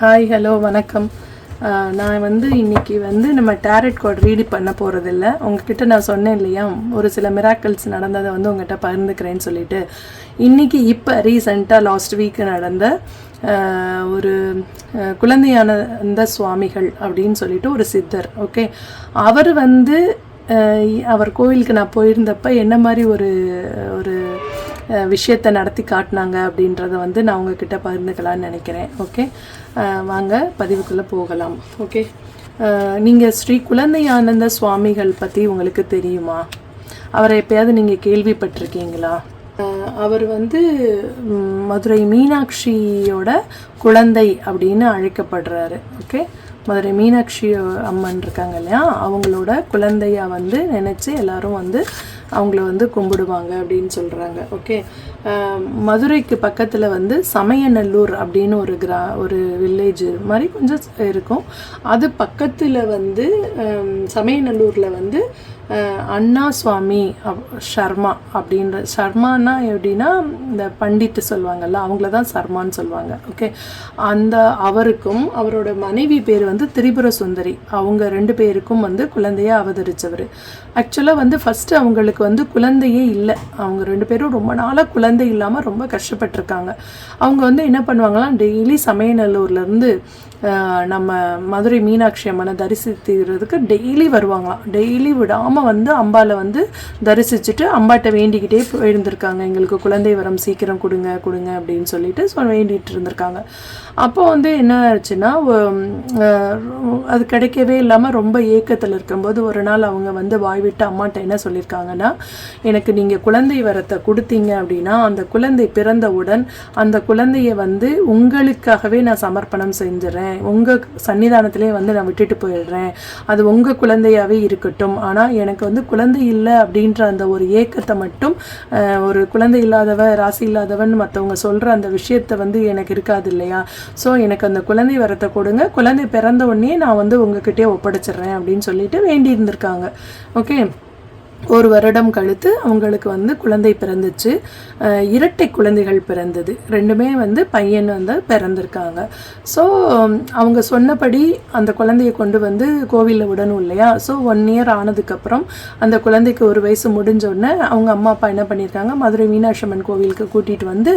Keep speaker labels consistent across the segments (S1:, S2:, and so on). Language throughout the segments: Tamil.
S1: ஹாய் ஹலோ வணக்கம். நான் வந்து இன்னைக்கு வந்து நம்ம டேரட் கார்டு ரீடி பண்ண போகிறதில்ல உங்ககிட்ட நான் சொன்னேன் இல்லையா? ஒரு சில மிராக்கிள்ஸ் நடந்ததை வந்து உங்ககிட்ட பகிர்ந்துக்கிறேன்னு சொல்லிட்டு. இன்றைக்கி இப்போ ரீசெண்டாக லாஸ்ட் வீக் நடந்த ஒரு குழந்தையான குழந்தையானந்த சுவாமிகள் அப்படின்னு சொல்லிட்டு ஒரு சித்தர் ஓகே அவர் வந்து அவர் கோவிலுக்கு நான் போயிருந்தப்ப என்ன மாதிரி ஒரு ஒரு விஷயத்தை நடத்தி காட்டினாங்க அப்படின்றத வந்து நான் உங்ககிட்ட பகிர்ந்துக்கலாம்னு நினைக்கிறேன். ஓகே வாங்க பதிவுக்குள்ளே போகலாம். ஓகே நீங்கள் ஸ்ரீ குழந்தை ஆனந்த சுவாமிகள் பற்றி உங்களுக்கு தெரியுமா? அவரை எப்பயாவது நீங்கள் கேள்விப்பட்டிருக்கீங்களா? அவர் வந்து மதுரை மீனாட்சியோட குழந்தை அப்படின்னு அழைக்கப்படுறாரு. ஓகே மதுரை மீனாட்சி அம்மன் இருக்காங்க இல்லையா? அவங்களோட குழந்தையாக வந்து நினச்சி எல்லாரும் வந்து அவங்கள வந்து கும்பிடுவாங்க அப்படின்னு சொல்கிறாங்க ஓகே மதுரைக்கு பக்கத்தில் வந்து சமயநல்லூர் அப்படின்னு ஒரு கிரா ஒரு வில்லேஜ் மாதிரி கொஞ்சம் இருக்கும். அது பக்கத்தில் வந்து சமயநல்லூரில் வந்து அண்ணா சுவாமி அப்- அப்படின்ற ஷர்மானா எப்படின்னா இந்த பண்டிட்டு சொல்லுவாங்கல்ல அவங்கள தான் சர்மான்னு சொல்லுவாங்க. ஓகே அந்த அவருக்கும் அவரோட மனைவி பேர் வந்து திரிபுர சுந்தரி. அவங்க ரெண்டு பேருக்கும் வந்து குழந்தையாக அவதரித்தவர் ஆக்சுவலாக வந்து ஃபஸ்ட்டு அவங்களுக்கு வந்து குழந்தையே இல்லை. அவங்க ரெண்டு பேரும் ரொம்ப நாளாக குழந்தை குழந்தை இல்லாமல் ரொம்ப கஷ்டப்பட்டிருக்காங்க. அவங்க வந்து என்ன பண்ணுவாங்களாம் டெய்லி சமயநல்லூர்லேருந்து நம்ம மதுரை மீனாட்சி அம்மனை தரிசித்துறதுக்கு டெய்லி வருவாங்களாம். டெய்லி விடாமல் வந்து அம்பாவை வந்து தரிசிச்சுட்டு அம்பாட்ட வேண்டிக்கிட்டே போயிருந்திருக்காங்க. எங்களுக்கு குழந்தை வரம் சீக்கிரம் கொடுங்க கொடுங்க அப்படின்னு சொல்லிட்டு ஸோ வேண்டிகிட்டு இருந்திருக்காங்க. அப்போ வந்து என்ன ஆச்சுன்னா அது கிடைக்கவே இல்லாமல் ரொம்ப ஏக்கத்தில் இருக்கும்போது ஒரு நாள் அவங்க வந்து வாய்விட்டு அம்மாட்ட என்ன சொல்லியிருக்காங்கன்னா எனக்கு நீங்கள் குழந்தை வரத்தை கொடுத்தீங்க அப்படின்னா அந்த குழந்தை பிறந்தவுடன் அந்த குழந்தைய வந்து உங்களுக்காகவே நான் சமர்ப்பணம் செஞ்சுறேன். உங்கள் சன்னிதானத்திலே வந்து நான் விட்டுட்டு போயிடுறேன். அது உங்கள் குழந்தையாகவே இருக்கட்டும். ஆனால் எனக்கு வந்து குழந்தை இல்லை அப்படின்ற அந்த ஒரு ஏக்கத்தை மட்டும் ஒரு குழந்தை இல்லாதவ ராசி இல்லாதவன் மற்றவங்க சொல்கிற அந்த விஷயத்தை வந்து எனக்கு இருக்காது இல்லையா? ஸோ எனக்கு அந்த குழந்தை வரத்தை கொடுங்க. குழந்தை பிறந்த உடனே நான் வந்து உங்ககிட்டயே ஒப்படைச்சிடுறேன் அப்படின்னு சொல்லிட்டு வேண்டி இருந்திருக்காங்க ஓகே ஒரு வருடம் கழித்து அவங்களுக்கு வந்து குழந்தை பிறந்துச்சு. இரட்டை குழந்தைகள் பிறந்தது. ரெண்டுமே வந்து பையன் வந்து பிறந்திருக்காங்க. ஸோ அவங்க சொன்னபடி அந்த குழந்தையை கொண்டு வந்து கோவிலில் விடணும் இல்லையா? ஸோ ஒன் இயர் ஆனதுக்கப்புறம் அந்த குழந்தைக்கு ஒரு வயசு முடிஞ்சோடனே அவங்க அம்மா அப்பா என்ன பண்ணியிருக்காங்க? மதுரை மீனாட்சி அம்மன் கோவிலுக்கு கூட்டிகிட்டு வந்து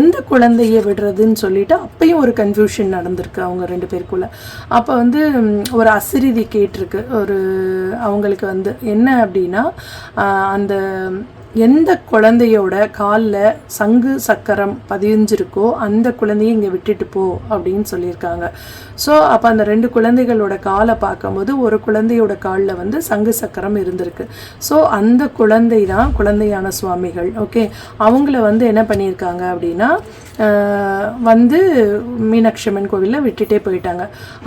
S1: எந்த குழந்தையை விடுறதுன்னு சொல்லிட்டு அப்பயும் ஒரு கன்ஃபியூஷன் நடந்திருக்கு அவங்க ரெண்டு பேருக்குள்ள. அப்போ வந்து ஒரு அசிரிதி கேட்டிருக்கு. ஒரு அவங்களுக்கு வந்து என்ன அப்படின்னு அப்படின்னா அந்த எந்த குழந்தையோட காலில் சங்கு சக்கரம் பதிஞ்சிருக்கோ அந்த குழந்தையை இங்கே விட்டுட்டு போ அப்படின்னு சொல்லியிருக்காங்க. ஸோ அப்போ அந்த ரெண்டு குழந்தைகளோட காலை பார்க்கும்போது ஒரு குழந்தையோட காலில் வந்து சங்கு சக்கரம் இருந்திருக்கு. ஸோ அந்த குழந்தை தான் குழந்தையான சுவாமிகள். ஓகே? அவங்கள வந்து என்ன பண்ணியிருக்காங்க அப்படின்னா வந்து மீனாட்சி அம்மன் கோவிலில் விட்டுட்டே போயிட்டாங்க.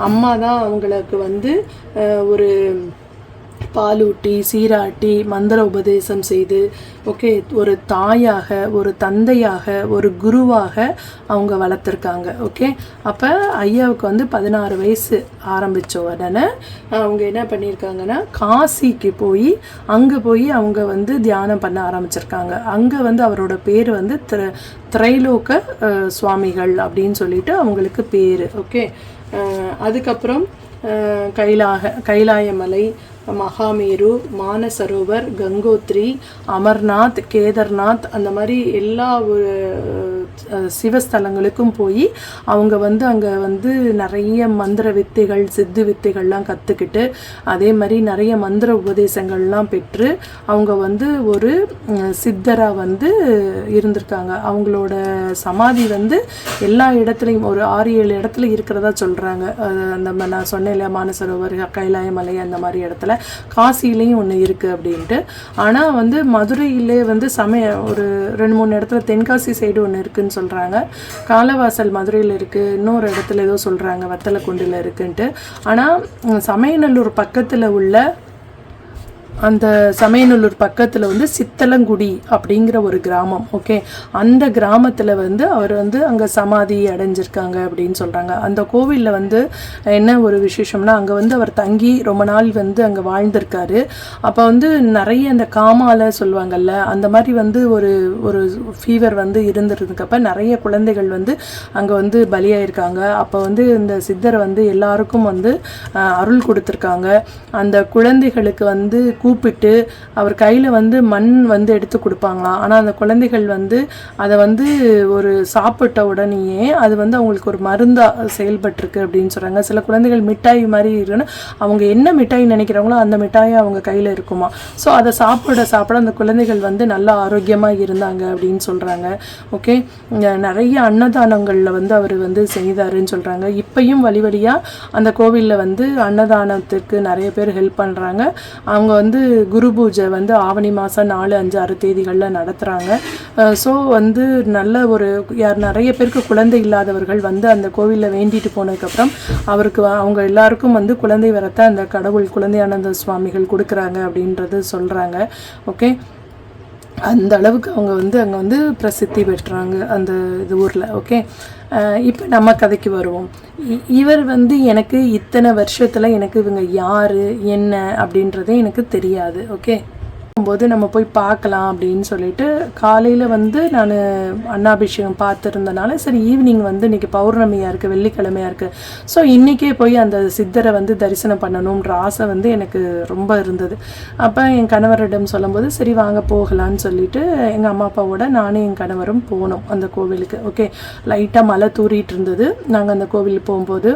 S1: அம்மா தான் அவங்களுக்கு வந்து ஒரு பாலூட்டி சீராட்டி மந்திர உபதேசம் செய்து ஓகே ஒரு தாயாக ஒரு தந்தையாக ஒரு குருவாக அவங்க வளர்த்துருக்காங்க ஓகே? அப்போ ஐயாவுக்கு வந்து பதினாறு வயசு ஆரம்பித்த உடனே அவங்க என்ன பண்ணியிருக்காங்கன்னா காசிக்கு போய் அங்கே போய் அவங்க வந்து தியானம் பண்ண ஆரம்பிச்சிருக்காங்க. அங்கே வந்து அவரோட பேர் வந்து திர திரைலோக சுவாமிகள் அப்படின்னு சொல்லிட்டு அவங்களுக்கு பேர் ஓகே? அதுக்கப்புறம் கைலாக கைலாயமலை மகாமேரு மானசரோவர் கங்கோத்ரி அமர்நாத் கேதர்நாத் அந்த மாதிரி எல்லா ஒரு சிவஸ்தலங்களுக்கும் போய் அவங்க வந்து அங்கே வந்து நிறைய மந்திர வித்தைகள் சித்து வித்தைகள்லாம் கற்றுக்கிட்டு அதே மாதிரி நிறைய மந்திர உபதேசங்கள்லாம் பெற்று அவங்க வந்து ஒரு சித்தராக வந்து இருந்திருக்காங்க. அவங்களோட சமாதி வந்து எல்லா இடத்துலையும் ஒரு ஆறு ஏழு இடத்துல இருக்கிறதா சொல்கிறாங்க அந்த ம- நான் சொன்னேன் இல்லையா மானசரோவர் கைலாயமலை அந்த மாதிரி இடத்துல. காசிலையும் ஒன்று இருக்குது அப்படின்ட்டு. ஆனால் வந்து மதுரையிலே வந்து சமய ஒரு ரெண்டு மூணு இடத்துல தென்காசி சைடு ஒன்று இருக்குதுன்னு சொல்கிறாங்க காலவாசல் மதுரையில் இருக்குது இன்னொரு இடத்துல ஏதோ சொல்கிறாங்க வத்தலக்குண்டில் இருக்குன்ட்டு. ஆனால் சமயநல்லூர் பக்கத்தில் உள்ள அந்த சமயநல்லூர் பக்கத்தில் வந்து சித்தலங்குடி அப்படிங்கிற ஒரு கிராமம் ஓகே அந்த கிராமத்தில் வந்து அவர் வந்து அங்கே சமாதி அடைஞ்சிருக்காங்க அப்படின்னு சொல்கிறாங்க அந்த கோவிலில் வந்து என்ன ஒரு விசேஷம்னா அங்கே வந்து அவர் தங்கி ரொம்ப நாள் வந்து அங்கே வாழ்ந்திருக்காரு. அப்போ வந்து நிறைய அந்த காமால சொல்லுவாங்கல்ல அந்த மாதிரி வந்து ஒரு ஒரு ஃபீவர் வந்து இருந்திருக்கப்ப நிறைய குழந்தைகள் வந்து அங்கே வந்து பலியாயிருக்காங்க. அப்போ வந்து இந்த சித்தரை வந்து எல்லாருக்கும் வந்து அருள் கொடுத்துருக்காங்க. அந்த குழந்தைகளுக்கு வந்து கூப்பிட்டு அவர் கையில் வந்து மண் வந்து எடுத்து கொடுப்பாங்களாம். ஆனால் அந்த குழந்தைகள் வந்து அதை வந்து ஒரு சாப்பிட்ட உடனேயே அது வந்து அவங்களுக்கு ஒரு மருந்தாக செயல்பட்டிருக்கு அப்படின்னு சொல்கிறாங்க சில குழந்தைகள் மிட்டாய் மாதிரி இருக்குன்னு அவங்க என்ன மிட்டாய் நினைக்கிறாங்களோ அந்த மிட்டாயை அவங்க கையில் இருக்குமா. ஸோ அதை சாப்பிட சாப்பிட அந்த குழந்தைகள் வந்து நல்லா ஆரோக்கியமாக இருந்தாங்க அப்படின்னு சொல்கிறாங்க ஓகே நிறைய அன்னதானங்களில் வந்து அவர் வந்து செய்தாருன்னு சொல்கிறாங்க இப்பையும் வழி வழியாக அந்த கோவிலில் வந்து அன்னதானத்துக்கு நிறைய பேர் ஹெல்ப் பண்ணுறாங்க அவங்க வந்து வந்து குரு பூஜை வந்து ஆவணி மாதம் நாலு அஞ்சு ஆறு தேதிகளில் நடத்துகிறாங்க ஸோ வந்து நல்ல ஒரு யார் நிறைய பேருக்கு குழந்தை இல்லாதவர்கள் வந்து அந்த கோவிலில் வேண்டிட்டு போனதுக்கப்புறம் அவருக்கு வ- அவங்க எல்லாருக்கும் வந்து குழந்தை வரத்தை அந்த கடவுள் குழந்தையானந்த சுவாமிகள் கொடுக்குறாங்க அப்படின்றது சொல்கிறாங்க ஓகே? அந்த அளவுக்கு அவங்க வந்து அங்கே வந்து பிரசித்தி பெற்றாங்க அந்த இது ஊரில் ஓகே இப்போ நம்ம கதைக்கு வருவோம். இ- இவர் வந்து எனக்கு இத்தனை வருஷத்தில் எனக்கு இவங்க யார் என்ன அப்படின்றதே எனக்கு தெரியாது ஓகே போது நம்ம போய் பார்க்கலாம் அப்படின்னு சொல்லிட்டு காலையில் வந்து நான் அன்னாபிஷேகம் பார்த்துருந்தனால சரி ஈவினிங் வந்து இன்னைக்கு பௌர்ணமியாக இருக்குது வெள்ளிக்கிழமையாக இருக்குது ஸோ இன்றைக்கே போய் அந்த சித்தரை வந்து தரிசனம் பண்ணணுன்ற ஆசை வந்து எனக்கு ரொம்ப இருந்தது. அப்போ என் கணவரிடம் சொல்லும்போது சரி வாங்க போகலான்னு சொல்லிட்டு எங்கள் அம்மா அப்பாவோட நானும் என் கணவரும் போனோம் அந்த கோவிலுக்கு. ஓகே லைட்டாக மழை தூறிட்டு இருந்தது. நாங்கள் அந்த கோவிலுக்கு போகும்போது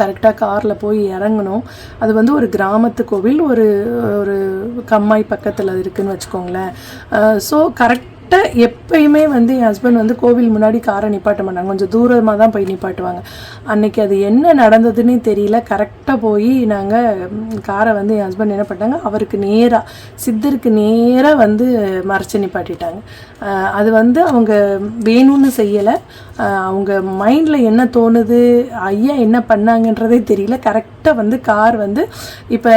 S1: கரெக்டாக காரில் போய் இறங்கணும். அது வந்து ஒரு கிராமத்து கோவில் ஒரு ஒரு கம்மாய் பக்கத்தில் இருக்குதுன்னு வச்சுக்கோங்களேன். ஸோ கரெக்டாக எப்பயுமே வந்து என் ஹஸ்பண்ட் வந்து கோவில் முன்னாடி காரை நிப்பாட்ட மாட்டாங்க. கொஞ்சம் தூரமாக தான் போய் நிப்பாட்டுவாங்க. அன்னைக்கு அது என்ன நடந்ததுன்னே தெரியல. கரெக்டாக போய் நாங்கள் காரை வந்து என் ஹஸ்பண்ட் என்ன பண்ணிட்டாங்க? அவருக்கு நேராக சித்தருக்கு நேராக வந்து மறைச்சு நிப்பாட்டிட்டாங்க. அது வந்து அவங்க வேணும்னு செய்யலை. அவங்க மைண்டில் என்ன தோணுது ஐயா என்ன பண்ணாங்கன்றதே தெரியல. கரெக்டாக வந்து கார் வந்து இப்போ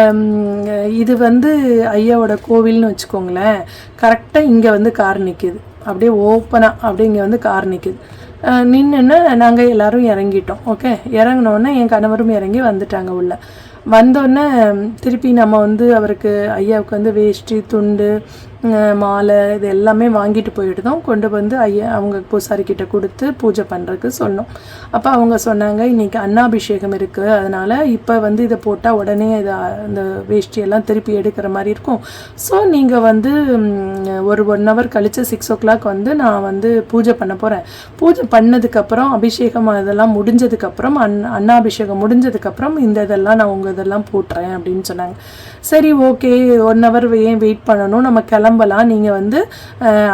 S1: இது வந்து ஐயாவோட கோவில்னு வச்சுக்கோங்களேன். கரெக்டாக இங்கே வந்து கார் நிற்கிது அப்படியே ஓப்பனாக அப்படியே இங்கே வந்து கார் நிற்கிது நின்றுன்னு நாங்கள் எல்லாரும் இறங்கிட்டோம். ஓகே இறங்கினோடனே என் கணவரும் இறங்கி வந்துட்டாங்க உள்ள. வந்தோடனே திருப்பி நம்ம வந்து அவருக்கு ஐயாவுக்கு வந்து வேஷ்டி துண்டு மாலை இது எல்லாமே வாங்கிட்டு போயிட்டோம் கொண்டு வந்து ஐயா அவங்க பூசாரிக்கிட்ட கொடுத்து பூஜை பண்ணுறதுக்கு சொன்னோம். அப்போ அவங்க சொன்னாங்க இன்னைக்கு அன்னாபிஷேகம் இருக்குது அதனால் இப்போ வந்து இதை போட்டால் உடனே இதை இந்த வேஷ்டியெல்லாம் திருப்பி எடுக்கிற மாதிரி இருக்கும். ஸோ நீங்கள் வந்து ஒரு ஒன் ஹவர் கழித்து சிக்ஸ் ஓ கிளாக் வந்து நான் வந்து பூஜை பண்ண போகிறேன் பூஜை பண்ணதுக்கப்புறம் அபிஷேகம் இதெல்லாம் முடிஞ்சதுக்கப்புறம் அன் அன்னாபிஷேகம் முடிஞ்சதுக்கப்புறம் இந்த இதெல்லாம் நான் உங்கள் இதெல்லாம் போட்டுறேன் அப்படின்னு சொன்னாங்க. சரி ஓகே ஒன் ஹவர் ஏன் வெயிட் பண்ணணும்? நம்ம கிளம்பலாம் நீங்கள் வந்து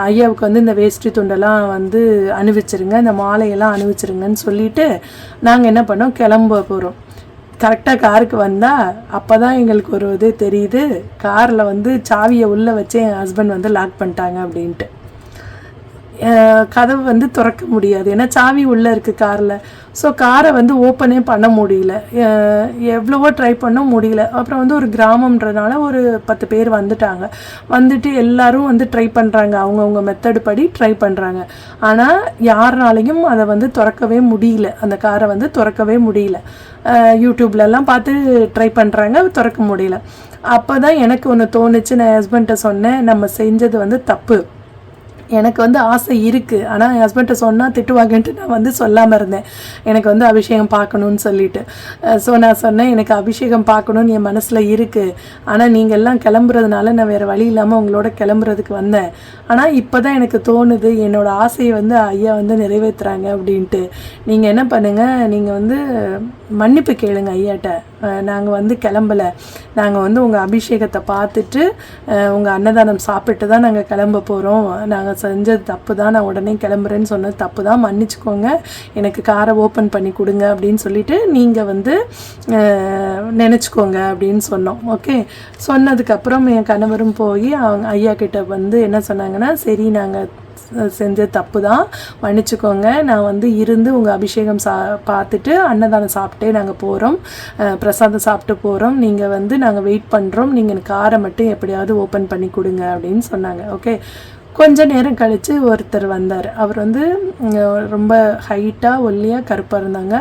S1: ஐயாவுக்கு வந்து இந்த வேஷ்டி துண்டெல்லாம் வந்து அணிவிச்சிருங்க. இந்த மாலையெல்லாம் அணிவிச்சிருங்கன்னு சொல்லிட்டு நாங்கள் என்ன பண்ணோம்? கிளம்ப போகிறோம் கரெக்டாக காருக்கு வந்தால் அப்போ தான் எங்களுக்கு ஒரு இது தெரியுது. காரில் வந்து சாவியை உள்ளே வச்சு என் ஹஸ்பண்ட் வந்து லாக் பண்ணிட்டாங்க அப்படின்ட்டு. கதவு வந்து திறக்க முடியாது. ஏன்னா சாவி உள்ளே இருக்குது காரில். ஸோ காரை வந்து ஓப்பனே பண்ண முடியல. எவ்வளவோ ட்ரை பண்ண முடியல. அப்புறம் வந்து ஒரு கிராமம்ன்றதுனால ஒரு பத்து பேர் வந்துட்டாங்க. வந்துட்டு எல்லாரும் வந்து ட்ரை பண்ணுறாங்க அவங்கவுங்க மெத்தடு படி ட்ரை பண்ணுறாங்க ஆனால் யாருனாலையும் அதை வந்து திறக்கவே முடியல. அந்த காரை வந்து திறக்கவே முடியல. யூடியூப்லலாம் பார்த்து ட்ரை பண்ணுறாங்க திறக்க முடியல. அப்போ தான் எனக்கு ஒன்று தோணுச்சு. நான் ஹஸ்பண்ட்டை சொன்னேன் நம்ம செஞ்சது வந்து தப்பு. எனக்கு வந்து ஆசை இருக்குது ஆனால் என் ஹஸ்பண்ட்டை சொன்னால் திட்டுவாங்கன்ட்டு நான் வந்து சொல்லாமல் இருந்தேன். எனக்கு வந்து அபிஷேகம் பார்க்கணுன்னு சொல்லிட்டு. ஸோ நான் சொன்னேன் எனக்கு அபிஷேகம் பார்க்கணுன்னு என் மனசில் இருக்குது ஆனால் நீங்கள் எல்லாம் கிளம்புறதுனால நான் வேறு வழி இல்லாமல் உங்களோட கிளம்புறதுக்கு வந்தேன். ஆனால் இப்போ தான் எனக்கு தோணுது என்னோடய ஆசையை வந்து ஐயா வந்து நிறைவேற்றுறாங்க அப்படின்ட்டு. நீங்கள் என்ன பண்ணுங்கள் நீங்கள் வந்து மன்னிப்பு கேளுங்க ஐயாட்ட. நாங்கள் வந்து கிளம்பலை. நாங்கள் வந்து உங்கள் அபிஷேகத்தை பார்த்துட்டு உங்கள் அன்னதானம் சாப்பிட்டு தான் நாங்கள் கிளம்ப போகிறோம் நாங்கள் செஞ்சது தப்பு தான். நான் உடனே கிளம்புறேன்னு சொன்னது தப்பு தான். மன்னிச்சுக்கோங்க. எனக்கு காரை ஓப்பன் பண்ணி கொடுங்க அப்படின்னு சொல்லிட்டு நீங்கள் வந்து நினச்சிக்கோங்க அப்படின்னு சொன்னோம். ஓகே? சொன்னதுக்கப்புறம் என் கணவரும் போய் அவங்க ஐயா கிட்ட வந்து என்ன சொன்னாங்கன்னா சரி நாங்கள் செஞ்ச தப்பு தான் மன்னிச்சுக்கோங்க. நான் வந்து இருந்து உங்கள் அபிஷேகம் சா பார்த்துட்டு அன்னதானம் சாப்பிட்டே நாங்கள் போகிறோம் பிரசாதம் சாப்பிட்டு போகிறோம் நீங்கள் வந்து நாங்கள் வெயிட் பண்ணுறோம் நீங்கள் காரை மட்டும் எப்படியாவது ஓப்பன் பண்ணி கொடுங்க அப்படின்னு சொன்னாங்க. ஓகே கொஞ்ச நேரம் கழித்து ஒருத்தர் வந்தார். அவர் வந்து ரொம்ப ஹைட்டாக ஒல்லியாக கருப்பாக இருந்தாங்க.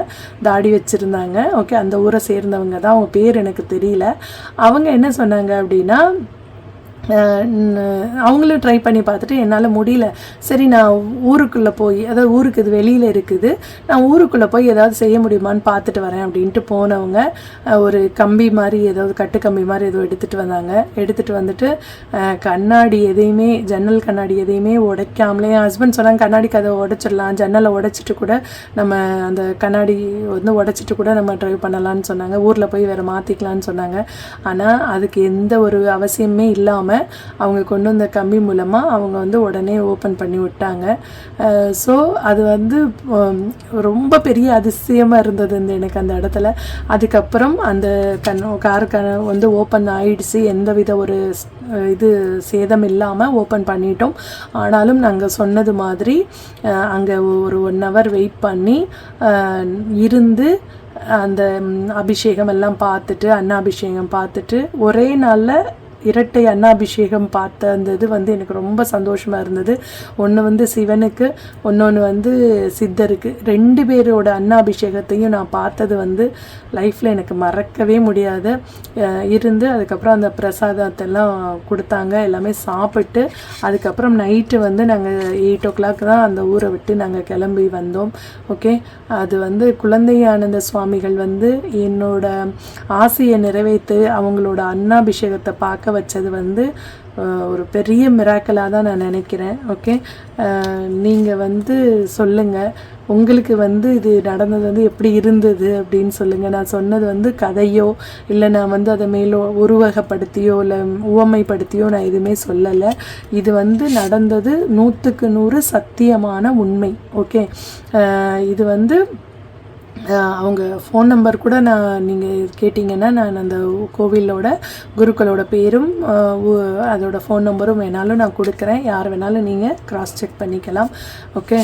S1: தாடி வச்சுருந்தாங்க. ஓகே அந்த ஊரை சேர்ந்தவங்க தான். அவங்க பேர் எனக்கு தெரியல. அவங்க என்ன சொன்னாங்க அப்படின்னா அவங்களும் ட்ரை பண்ணி பார்த்துட்டு என்னால் முடியல. சரி நான் ஊருக்குள்ளே போய் அதாவது ஊருக்கு இது வெளியில் இருக்குது. நான் ஊருக்குள்ளே போய் ஏதாவது செய்ய முடியுமான்னு பார்த்துட்டு வரேன் அப்படின்ட்டு போனவங்க ஒரு கம்பி மாதிரி ஏதாவது கட்டு கம்பி மாதிரி ஏதோ எடுத்துகிட்டு வந்தாங்க. எடுத்துகிட்டு வந்துட்டு கண்ணாடி எதையுமே ஜன்னல் கண்ணாடி எதையுமே உடைக்காமலே என் ஹஸ்பண்ட் சொன்னாங்க கண்ணாடி கதை உடைச்சிடலாம் ஜன்னலை உடைச்சிட்டு கூட நம்ம அந்த கண்ணாடி வந்து உடைச்சிட்டு கூட நம்ம ட்ரைவ் பண்ணலான்னு சொன்னாங்க. ஊரில் போய் வேறு மாற்றிக்கலான்னு சொன்னாங்க. ஆனால் அதுக்கு எந்த ஒரு அவசியமே இல்லாமல் அவங்க கொண்டு வந்த கம்பி மூலமாக அவங்க வந்து உடனே ஓப்பன் பண்ணி விட்டாங்க. ஸோ அது வந்து ரொம்ப பெரிய அதிசயமாக இருந்தது இந்த எனக்கு அந்த இடத்துல. அதுக்கப்புறம் அந்த கண் கார் க வந்து ஓப்பன் ஆயிடுச்சு. எந்தவித ஒரு இது சேதம் இல்லாமல் ஓப்பன் பண்ணிட்டோம். ஆனாலும் நாங்கள் சொன்னது மாதிரி அங்கே ஒரு ஒன் ஹவர் வெயிட் பண்ணி இருந்து அந்த அபிஷேகம் எல்லாம் பார்த்துட்டு அன்னாபிஷேகம் பார்த்துட்டு ஒரே நாளில் இரட்டை அன்னாபிஷேகம் பார்த்த அந்த இது வந்து எனக்கு ரொம்ப சந்தோஷமாக இருந்தது. ஒன்று வந்து சிவனுக்கு ஒன்று வந்து சித்தருக்கு. ரெண்டு பேரோட அன்னாபிஷேகத்தையும் நான் பார்த்தது வந்து லைஃப்பில் எனக்கு மறக்கவே முடியாது இருந்து அதுக்கப்புறம் அந்த பிரசாதத்தெல்லாம் கொடுத்தாங்க. எல்லாமே சாப்பிட்டு அதுக்கப்புறம் நைட்டு வந்து நாங்கள் எயிட் ஓ கிளாக் தான் அந்த ஊரை விட்டு நாங்கள் கிளம்பி வந்தோம். ஓகே? அது வந்து குழந்தை ஆனந்த சுவாமிகள் வந்து என்னோட ஆசையை நிறைவேற்று அவங்களோட அன்னாபிஷேகத்தை பார்க்க வச்சது வந்து ஒரு பெரிய மிராக்கலாக தான் நான் நினைக்கிறேன். ஓகே நீங்கள் வந்து சொல்லுங்கள் உங்களுக்கு வந்து இது நடந்தது வந்து எப்படி இருந்தது அப்படின்னு சொல்லுங்கள் நான் சொன்னது வந்து கதையோ இல்லை நான் வந்து அதை மேலோ உருவகப்படுத்தியோ இல்லை உவமைப்படுத்தியோ நான் எதுவுமே சொல்லலை. இது வந்து நடந்தது நூற்றுக்கு நூறு சத்தியமான உண்மை. ஓகே இது வந்து அவங்க ஃபோன் நம்பர் கூட நான் நீங்கள் கேட்டிங்கன்னா நான் அந்த கோவிலோட குருக்களோட பேரும் அதோட ஃபோன் நம்பரும் வேணாலும் நான் கொடுக்குறேன். யார் வேணாலும் நீங்கள் க்ராஸ் செக் பண்ணிக்கலாம். ஓகே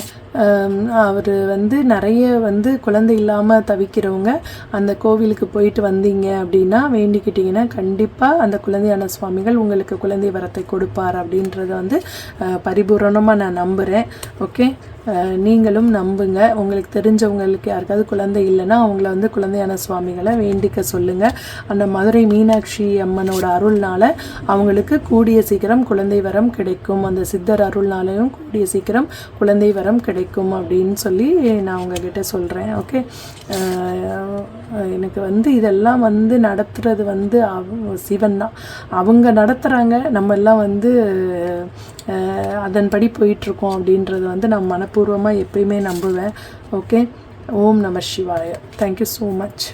S1: அவர் வந்து நிறைய வந்து குழந்தை இல்லாமல் தவிக்கிறவங்க அந்த கோவிலுக்கு போயிட்டு வந்தீங்க அப்படின்னா வேண்டிக்கிட்டிங்கன்னா கண்டிப்பாக அந்த குழந்தையான சுவாமிகள் உங்களுக்கு குழந்தை வரத்தை கொடுப்பார் அப்படின்றத வந்து பரிபூரணமாக நான் நம்புகிறேன் ஓகே? நீங்களும் நம்புங்க. உங்களுக்கு தெரிஞ்சவங்களுக்கு யாருக்காவது குழந்தை இல்லைன்னா அவங்கள வந்து குழந்தையான சுவாமிகளை வேண்டிக்க சொல்லுங்கள் அந்த மதுரை மீனாட்சி அம்மனோட அருள்னால அவங்களுக்கு கூடிய சீக்கிரம் குழந்தை வரம் கிடைக்கும். அந்த சித்தர் அருள்னாலையும் கூடிய சீக்கிரம் குழந்தை வரம் கிடைக்கும். கிடைக்கும் அப்படின்னு சொல்லி நான் உங்ககிட்ட சொல்கிறேன் ஓகே எனக்கு வந்து இதெல்லாம் வந்து நடத்துறது வந்து அவ சிவன் தான். அவங்க நடத்துகிறாங்க நம்ம எல்லாம் வந்து அதன்படி போயிட்டுருக்கோம் அப்படின்றது வந்து நான் மனப்பூர்வமாக எப்பயுமே நம்புவேன் ஓகே ஓம் நம சிவாய. Thank you so much